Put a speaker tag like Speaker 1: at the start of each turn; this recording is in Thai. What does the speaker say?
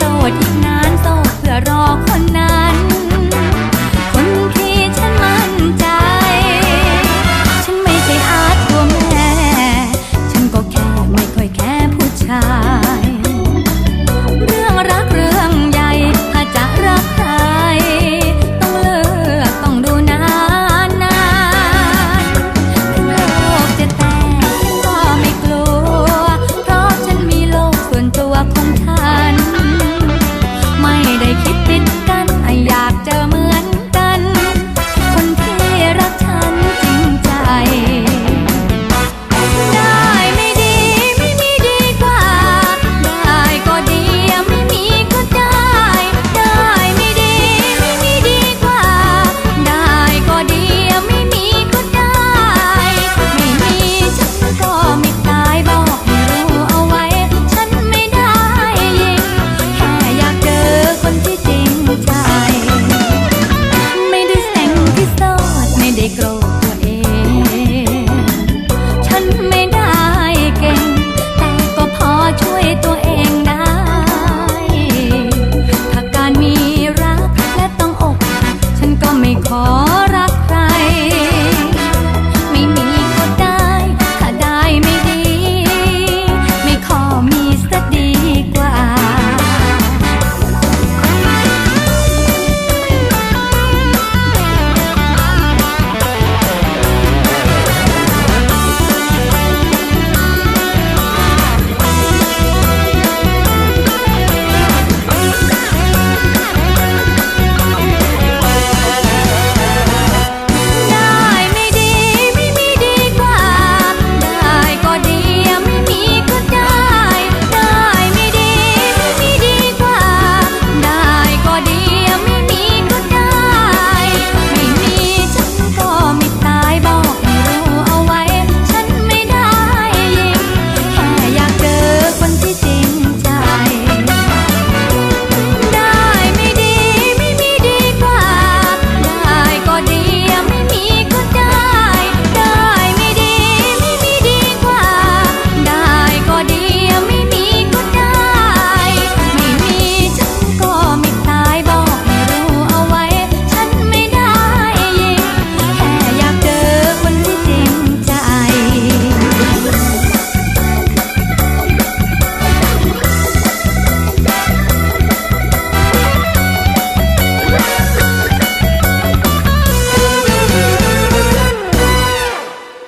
Speaker 1: โสดอีกนานโสดเพื่อรอคนนั้นคน